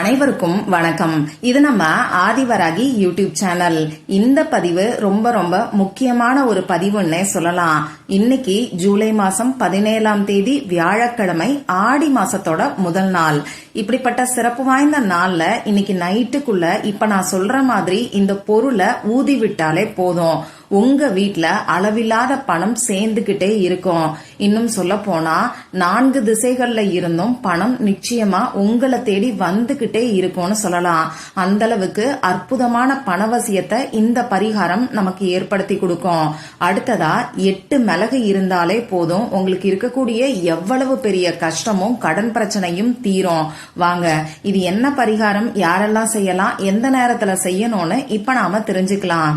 அனைவருக்கும் வணக்கம். இது நம்ம ஆதிவராகி யூடியூப் சேனல். இந்த பதிவு ரொம்ப ரொம்ப முக்கியமான ஒரு பதிவுன்னே சொல்லலாம். இன்னைக்கு ஜூலை மாசம் பதினேழாம் தேதி வியாழக்கிழமை ஆடி மாசத்தோட முதல் நாள். இப்படிப்பட்ட சிறப்பு வாய்ந்த நாள்ல இன்னைக்கு நைட்டுக்குள்ள இப்ப நான் சொல்ற மாதிரி இந்த பொருளை ஊதி விட்டாலே போதும். உங்க வீட்ல அளவில்லாத பணம் சேர்ந்துகிட்டே இருக்கும். இன்னும் சொல்ல போனா நான்கு திசைகள்ல இருந்தும் பணம் நிச்சயமா உங்களை தேடி வந்துகிட்டே இருக்கும்னு சொல்லலாம். அந்த அளவுக்கு அற்புதமான பணவசியத்தை இந்த பரிகாரம் நமக்கு ஏற்படுத்தி கொடுக்கும். அடுத்ததா எட்டு மிளகு இருந்தாலே போதும். உங்களுக்கு இருக்கக்கூடிய எவ்வளவு பெரிய கஷ்டமும் கடன் பிரச்சனையும் தீரும். வாங்க இது என்ன பரிகாரம்? யாரெல்லாம் செய்யலாம்? எந்த நேரத்துல செய்யணும்னு இப்ப நாம தெரிஞ்சுக்கலாம்.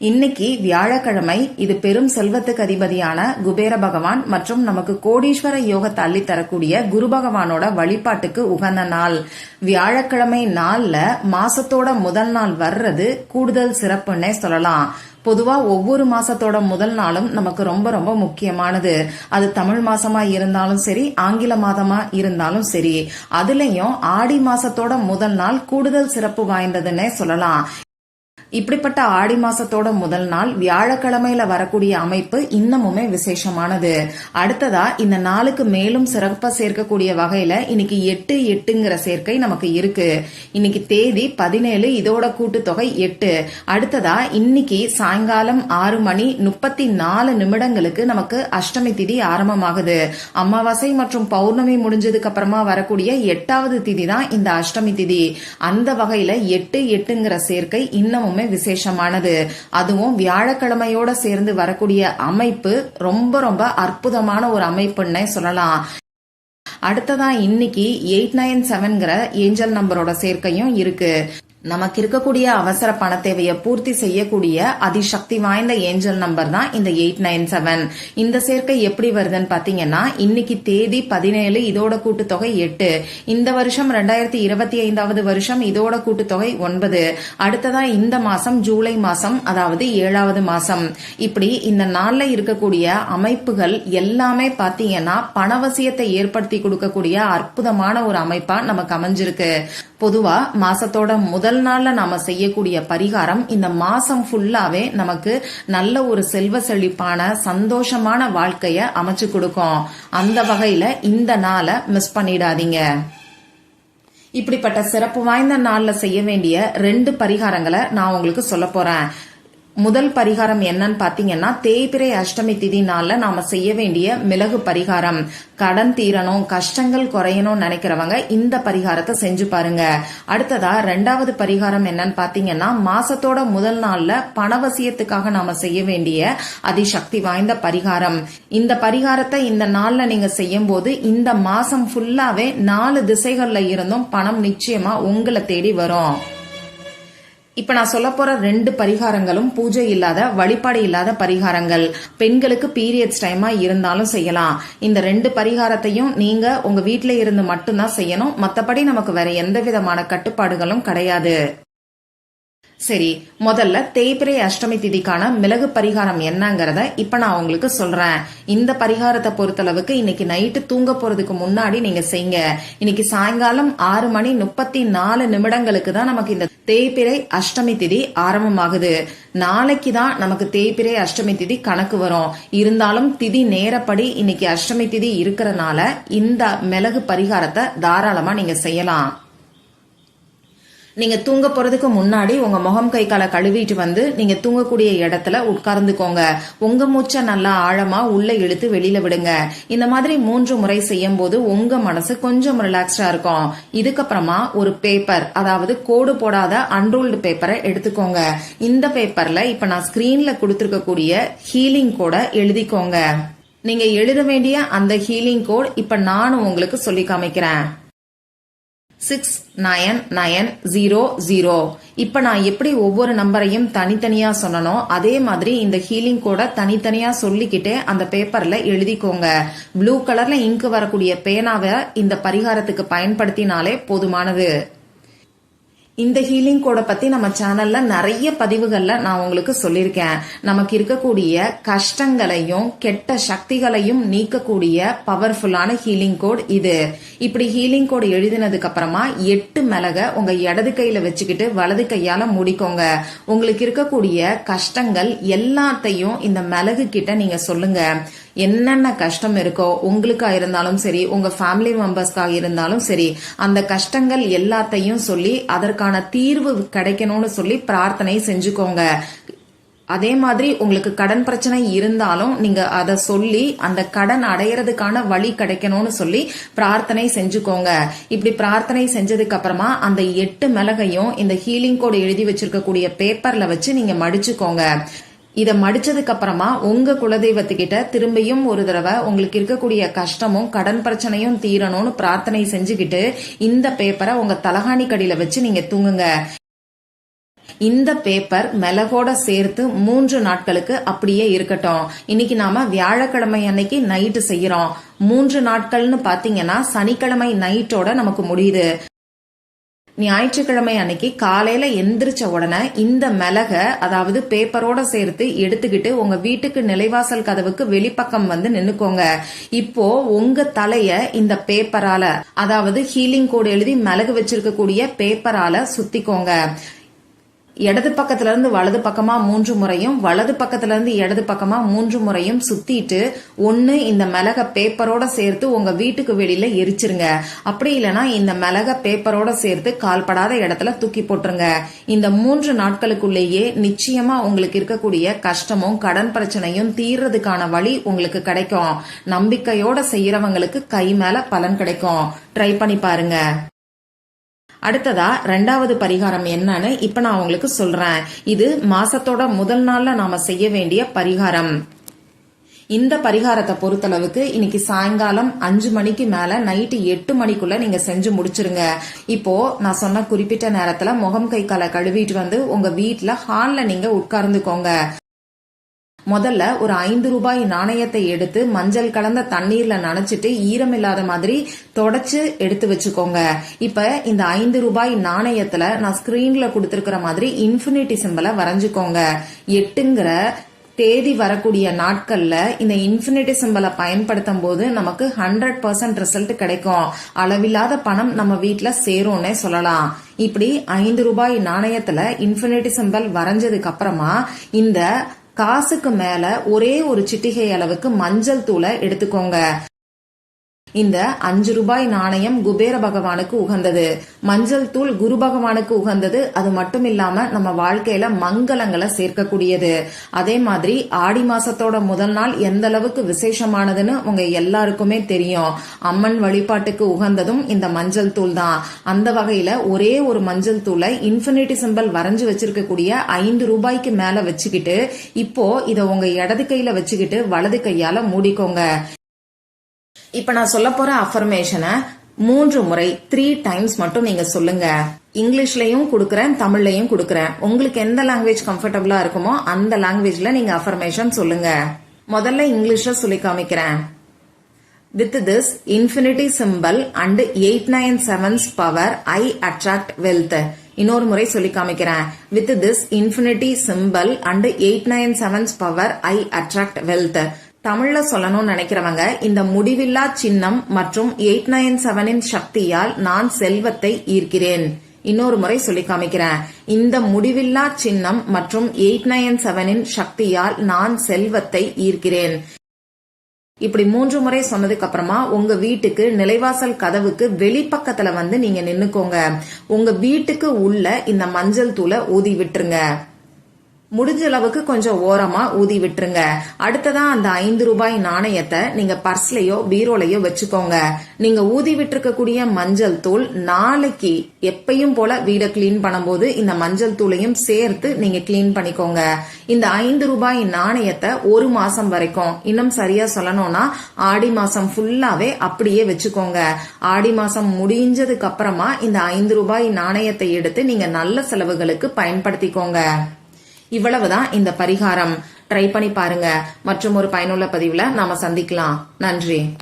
இன்னைக்கு வியாழக்கிழமை இது பெரும் செல்வத்துக்கு அதிபதியான குபேர பகவான் மற்றும் நமக்கு கோடீஸ்வர யோகத்தை அள்ளி தரக்கூடிய குரு பகவானோட வழிபாட்டுக்கு உகந்த நாள். வியாழக்கிழமை நாள்ல மாசத்தோட முதல் நாள் வர்றது கூடுதல் சிறப்புன்னே சொல்லலாம். பொதுவா ஒவ்வொரு மாசத்தோட முதல் நாளும் நமக்கு ரொம்ப ரொம்ப முக்கியமானது. அது தமிழ் மாசமா இருந்தாலும் சரி ஆங்கில மாதமா இருந்தாலும் சரி. அதுலயும் ஆடி மாசத்தோட முதல் நாள் கூடுதல் சிறப்பு வாய்ந்ததுன்னே சொல்லலாம். இப்படிப்பட்ட ஆடி மாசத்தோட முதல் நாள் வியாழக்கிழமையில வரக்கூடிய அமைப்பு இன்னமுமே விசேஷமானது. அடுத்ததா இந்த நாளுக்கு மேலும் சிறப்பா சேர்க்கக்கூடிய வகையில இன்னைக்கு எட்டு எட்டுங்கிற சேர்க்கை நமக்கு இருக்கு. இன்னைக்கு தேதி பதினேழு இதோட கூட்டுத்தொகை எட்டு. அடுத்ததா இன்னைக்கு சாயங்காலம் ஆறு மணி முப்பத்தி நாலு நிமிடங்களுக்கு நமக்கு அஷ்டமி திதி ஆரம்பமாகுது. அமாவாசை மற்றும் பௌர்ணமி முடிஞ்சதுக்கு அப்புறமா வரக்கூடிய எட்டாவது திதி தான் இந்த அஷ்டமி திதி. அந்த வகையில எட்டு எட்டுங்கிற சேர்க்கை இன்னமும் ரொம்பவுமே விசேஷமானது. அதுவும் வியாழக்கிழமையோட சேர்ந்து வரக்கூடிய அமைப்பு ரொம்ப ரொம்ப அற்புதமான ஒரு அமைப்புன்னே சொல்லலாம். அடுத்ததா இன்னைக்கு எயிட் நைன் செவன்கிற ஏஞ்சல் நம்பரோட சேர்க்கையும் இருக்கு. நமக்கு இருக்கக்கூடிய அவசர பண தேவையை பூர்த்தி செய்யக்கூடிய அதிசக்தி வாய்ந்த ஏஞ்சல் நம்பர் தான் இந்த எயிட் நைன் செவன். இந்த சேர்க்கை எப்படி வருதுன்னு பாத்தீங்கன்னா இன்னைக்கு தேதி பதினேழு இதோட கூட்டுத்தொகை எட்டு. இந்த வருஷம் ரெண்டாயிரத்தி இருபத்தி ஐந்தாவது வருஷம் இதோட கூட்டுத்தொகை ஒன்பது. அடுத்ததா இந்த மாசம் ஜூலை மாசம் அதாவது ஏழாவது மாசம். இப்படி இந்த நாள்ல இருக்கக்கூடிய அமைப்புகள் எல்லாமே பாத்தீங்கன்னா பணவசியத்தை ஏற்படுத்தி கொடுக்கக்கூடிய அற்புதமான ஒரு அமைப்பா நமக்கு அமைஞ்சிருக்கு. பொதுவா மாசத்தோட முதல் நாள்ல நாம செய்யக்கூடிய பரிகாரம் இந்த மாசம் ஃபுல்லாவே நமக்கு நல்ல ஒரு செல்வ செழிப்பான சந்தோஷமான வாழ்க்கைய அமைச்சு கொடுக்கும். அந்த வகையில இந்த நாளை மிஸ் பண்ணிடாதீங்க. இப்படிப்பட்ட சிறப்பு வாய்ந்த நாள்ல செய்ய வேண்டிய ரெண்டு பரிகாரங்களை நான் உங்களுக்கு சொல்ல போறேன். முதல் பரிகாரம் என்னன்னு பாத்தீங்கன்னா தேய்பிரை அஷ்டமி திதி நாள்ல நாம செய்ய வேண்டிய மிளகு பரிகாரம். கடன் தீரணும் கஷ்டங்கள் குறையணும் நினைக்கிறவங்க இந்த பரிகாரத்தை செஞ்சு பாருங்க. அடுத்ததா ரெண்டாவது பரிகாரம் என்னன்னு பாத்தீங்கன்னா மாசத்தோட முதல் நாள்ல பணவசியத்துக்காக நாம செய்ய வேண்டிய அதிசக்தி வாய்ந்த பரிகாரம். இந்த பரிகாரத்தை இந்த நாள்ல நீங்க செய்யும் போது இந்த மாசம் ஃபுல்லாவே நாலு திசைகள்ல இருந்தும் பணம் நிச்சயமா உங்களை தேடி வரும். இப்ப நான் சொல்ல போற ரெண்டு பரிகாரங்களும் பூஜை இல்லாத வழிபாடு இல்லாத பரிகாரங்கள். பெண்களுக்கு பீரியட்ஸ் டைமா இருந்தாலும் செய்யலாம். இந்த ரெண்டு பரிகாரத்தையும் நீங்க உங்க வீட்ல இருந்து மட்டும்தான் செய்யணும். மத்தபடி நமக்கு வேற எந்த விதமான கட்டுப்பாடுகளும் கிடையாது. சரி முதல்ல தேய்பிரை அஷ்டமி திதிக்கான மிளகு பரிகாரம் என்னங்கிறத இப்ப நான் உங்களுக்கு சொல்றேன். இந்த பரிகாரத்தை பொறுத்தளவுக்கு இன்னைக்கு நைட்டு தூங்க போறதுக்கு முன்னாடி நீங்க செய்யுங்க இன்னைக்கு சாயங்காலம் ஆறு மணி முப்பத்தி நாலு நிமிடங்களுக்கு தான் நமக்கு இந்த தேய்பிரை அஷ்டமி திதி ஆரம்பமாகுது. நாளைக்கு தான் நமக்கு தேய்பிரை அஷ்டமி திதி கணக்கு வரும். இருந்தாலும் திதி நேரப்படி இன்னைக்கு அஷ்டமி திதி இருக்கிறனால இந்த மிளகு பரிகாரத்தை தாராளமா நீங்க செய்யலாம். நீங்க தூங்க போறதுக்கு முன்னாடி உங்க முகம் கை காலை கழுவிட்டு வந்து நீங்க தூங்கக்கூடிய இடத்துல உட்கார்ந்துக்கோங்க. உங்க மூச்சை நல்லா ஆழமா உள்ள இழுத்து வெளியில விடுங்க. இந்த மாதிரி மூன்று முறை செய்யும் போது உங்க மனசு கொஞ்சம் ரிலாக்ஸ்டா இருக்கும். இதுக்கப்புறமா ஒரு பேப்பர் அதாவது கோடு போடாத அன்ரோல்டு பேப்பரை எடுத்துக்கோங்க. இந்த பேப்பர்ல இப்ப நான் ஸ்கிரீன்ல கொடுத்துருக்கக்கூடிய ஹீலிங் கோட எழுதிக்கோங்க. நீங்க எழுத வேண்டிய அந்த ஹீலிங் கோட் இப்ப நானும் உங்களுக்கு சொல்லி காமிக்கிறேன். Six nine nine zero zero இப்ப நான் எப்படி ஒவ்வொரு நம்பரையும் தனித்தனியா சொன்னனோ அதே மாதிரி இந்த ஹீலிங் கோட தனித்தனியா சொல்லிக்கிட்டே அந்த பேப்பர்ல எழுதிக்கோங்க. ப்ளூ கலர்ல இங்கு வரக்கூடிய பேனாவை இந்த பரிகாரத்துக்கு பயன்படுத்தினாலே போதுமானது. இந்த ஹீலிங் கோடை பத்தி நம்ம சேனல்ல நிறைய பதிவுகள்ல நான் உங்களுக்கு சொல்லியிருக்கேன். நமக்கு இருக்கக்கூடிய கஷ்டங்களையும் கெட்ட சக்திகளையும் நீக்கக்கூடிய பவர்ஃபுல்லான ஹீலிங் கோட் இது. இப்படி ஹீலிங் கோட் எழுதினதுக்கு அப்புறமா எட்டு மிளக உங்க இடது கையில வச்சுக்கிட்டு வலது கையால முடிக்கோங்க. உங்களுக்கு இருக்கக்கூடிய கஷ்டங்கள் எல்லாத்தையும் இந்த மிளகு கிட்ட நீங்க சொல்லுங்க. என்னென்ன கஷ்டம் இருக்கோ உங்களுக்கா இருந்தாலும் சரி உங்க ஃபேமிலி மெம்பர்ஸ்க்காக இருந்தாலும் சரி அந்த கஷ்டங்கள் எல்லாத்தையும் சொல்லி அதற்கான தீர்வு கிடைக்கணும்னு சொல்லி பிரார்த்தனை செஞ்சுக்கோங்க. அதே மாதிரி உங்களுக்கு கடன் பிரச்சனை இருந்தாலும் நீங்க அதை சொல்லி அந்த கடன் அடையிறதுக்கான வழி கிடைக்கணும்னு சொல்லி பிரார்த்தனை செஞ்சுக்கோங்க. இப்படி பிரார்த்தனை செஞ்சதுக்கு அப்புறமா அந்த எட்டு மிளகையும் இந்த ஹீலிங் கோடு எழுதி வச்சிருக்கக்கூடிய பேப்பர்ல வச்சு நீங்க மடிச்சுக்கோங்க. இத மடிச்சதுக்கு அப்புறமா உங்க குலதெய்வத்துக்கிட்ட திரும்பியும் ஒரு தடவை உங்களுக்கு இருக்கக்கூடிய கஷ்டமும் கடன் பிரச்சனையும் தீரணும்னு பிரார்த்தனை செஞ்சுக்கிட்டு இந்த பேப்பரை உங்க தலகாணி கடியில வச்சு நீங்க தூங்குங்க. இந்த பேப்பர் மிளகோட சேர்த்து மூன்று நாட்களுக்கு அப்படியே இருக்கட்டும். இன்னைக்கு நாம வியாழக்கிழமை அன்னைக்கு நைட்டு செய்யறோம். மூன்று நாட்கள்னு பாத்தீங்கன்னா சனிக்கிழமை நைட்டோட நமக்கு முடியுது. ஞாயிற்றுக்கிழமை அன்னைக்கு காலையில எந்திரிச்ச உடனே இந்த மிளக அதாவது பேப்பரோட சேர்த்து எடுத்துக்கிட்டு உங்க வீட்டுக்கு நிலைவாசல் கதவுக்கு வெளிப்பக்கம் வந்து நின்னுக்கோங்க. இப்போ உங்க தலைய இந்த பேப்பரால அதாவது ஹீலிங் கோடு எழுதி மிளகு வச்சிருக்கக்கூடிய பேப்பரால சுத்திக்கோங்க. இடது பக்கத்திலிருந்து வலது பக்கமா மூன்று முறையும் வலது பக்கத்திலிருந்து இடது பக்கமா மூன்று முறையும் சுத்திட்டு ஒன்னு இந்த மிளக பேப்பரோட சேர்த்து உங்க வீட்டுக்கு வெளியில எரிச்சிருங்க. அப்படி இல்லைன்னா இந்த மிளக பேப்பரோட சேர்த்து கால்படாத இடத்துல தூக்கி போட்டுருங்க. இந்த மூன்று நாட்களுக்குள்ளேயே நிச்சயமா உங்களுக்கு இருக்கக்கூடிய கஷ்டமும் கடன் பிரச்சனையும் தீர்றதுக்கான வழி உங்களுக்கு கிடைக்கும். நம்பிக்கையோட செய்யறவங்களுக்கு கை மேல பலன் கிடைக்கும். ட்ரை பண்ணி பாருங்க. அடுத்ததா ரெண்டாவது பரிகாரம் என்னன்னு இப்ப நான் உங்களுக்கு சொல்றேன். இது மாசத்தோட முதல் நாள்ல நாம செய்ய வேண்டிய பரிகாரம். இந்த பரிகாரத்தை பொறுத்தளவுக்கு இன்னைக்கு சாயங்காலம் அஞ்சு மணிக்கு மேல நைட்டு எட்டு மணிக்குள்ள நீங்க செஞ்சு முடிச்சிருங்க. இப்போ நான் சொன்ன குறிப்பிட்ட நேரத்துல முகம் கை காலை கழுவிட்டு வந்து உங்க வீட்டுல ஹால்ல நீங்க உட்கார்ந்துக்கோங்க. முதல்ல ஒரு ஐந்து ரூபாய் நாணயத்தை எடுத்து மஞ்சள் கலந்த தண்ணீர்ல நனைச்சிட்டு ஈரம் இல்லாத மாதிரி தொடச்சு எடுத்து வச்சுக்கோங்க. இப்ப இந்த ஐந்து ரூபாய் நாணயத்துல நான் ஸ்கிரீன்ல கொடுத்துருக்கிற மாதிரி இன்ஃபினிட்டி சிம்பிளை வரைஞ்சுக்கோங்க. எட்டுங்கிற தேதி வரக்கூடிய நாட்கள்ல இந்த இன்ஃபினிட்டி சிம்பிளை பயன்படுத்தும் போது நமக்கு ஹண்ட்ரட் பர்சன்ட் ரிசல்ட் கிடைக்கும். அளவில்லாத பணம் நம்ம வீட்டுல சேரும்னே சொல்லலாம். இப்படி ஐந்து ரூபாய் நாணயத்துல இன்ஃபினிட்டி சிம்பிள் வரைஞ்சதுக்கு அப்புறமா இந்த காசுக்கு மேல ஒரே ஒரு சிட்டிகை அளவுக்கு மஞ்சள் தூளை எடுத்துக்கோங்க. இந்த அஞ்சு ரூபாய் நாணயம் குபேர பகவானுக்கு உகந்தது. மஞ்சள் தூள் குரு பகவானுக்கு உகந்தது. அது மட்டும் இல்லாம நம்ம வாழ்க்கையில மங்களங்களை சேர்க்கக்கூடியது. அதே மாதிரி ஆடி மாசத்தோட முதல் நாள் எந்த அளவுக்கு விசேஷமானதுன்னு உங்க எல்லாருக்குமே தெரியும். அம்மன் வழிபாட்டுக்கு உகந்ததும் இந்த மஞ்சள் தூள் தான். அந்த வகையில ஒரே ஒரு மஞ்சள் தூளை இன்ஃபினிட்டி சிம்பிள் வரைஞ்சு வச்சிருக்கக்கூடிய ஐந்து ரூபாய்க்கு மேல வச்சுக்கிட்டு இப்போ இதை உங்க இடது கையில வச்சுக்கிட்டு வலது கையால மூடிக்கோங்க. இப்ப நான் சொல்ல போற அஃபர்மேஷனை மூன்று முறை த்ரீ டைம்ஸ் மட்டும் நீங்க சொல்லுங்க. இங்கிலீஷ்லயும் கொடுக்குறேன் தமிழ்லயும் கொடுக்குறேன். உங்களுக்கு எந்த லாங்குவேஜ் கம்ஃபர்டபுளா இருக்குமோ அந்த லாங்குவேஜ்ல நீங்க அஃபர்மேஷன் சொல்லுங்க. முதல்ல இங்கிலீஷ்ல சொல்லி காமிக்கிறேன். With this infinity symbol and eight nine sevens power I attract wealth இன்னொரு முறை சொல்லி காமிக்கிறேன். With this infinity symbol and eight nine sevens power I attract wealth தமிழ்ல சொல்லணும்னு நினைக்கிறவங்க இந்த முடிவில்லா சின்னம் மற்றும் எயிட் நைன் செவனின் சக்தியால் நான் செல்வத்தை ஈர்க்கிறேன். இன்னொரு முறை சொல்லி காமிக்கிறேன். இந்த முடிவில்லா சின்னம் மற்றும் எயிட் நைன் செவனின் சக்தியால் நான் செல்வத்தை ஈர்க்கிறேன். இப்படி மூன்று முறை சொன்னதுக்கு அப்புறமா உங்க வீட்டுக்கு நிலைவாசல் கதவுக்கு வெளிப்பக்கத்துல வந்து நீங்க நின்னுக்கோங்க. உங்க வீட்டுக்கு உள்ள இந்த மஞ்சள் தூளை ஊதி விட்டுருங்க. முடிஞ்ச அளவுக்கு கொஞ்சம் ஓரமா ஊதி விட்டுருங்க. அடுத்ததா அந்த ஐந்து ரூபாய் நாணயத்தை நீங்க பர்ஸ்லயோ பீரோலையோ வச்சுக்கோங்க. நீங்க ஊதி விட்டுருக்கக்கூடிய மஞ்சள் தூள் நாளைக்கு எப்பயும் போல வீடை கிளீன் பண்ணும்போது இந்த மஞ்சள் தூளையும் சேர்த்து நீங்க கிளீன் பண்ணிக்கோங்க. இந்த ஐந்து ரூபாய் நாணயத்தை ஒரு மாசம் வரைக்கும் இன்னும் சரியா சொல்லணும்னா ஆடி மாசம் ஃபுல்லாவே அப்படியே வச்சுக்கோங்க. ஆடி மாசம் முடிஞ்சதுக்கு அப்புறமா இந்த ஐந்து ரூபாய் நாணயத்தை எடுத்து நீங்க நல்ல செலவுகளுக்கு பயன்படுத்திக்கோங்க. இவ்வளவுதான் இந்த பரிகாரம். ட்ரை பண்ணி பாருங்க. மற்றும் ஒரு பயனுள்ள பதிவுல நாம சந்திக்கலாம். நன்றி.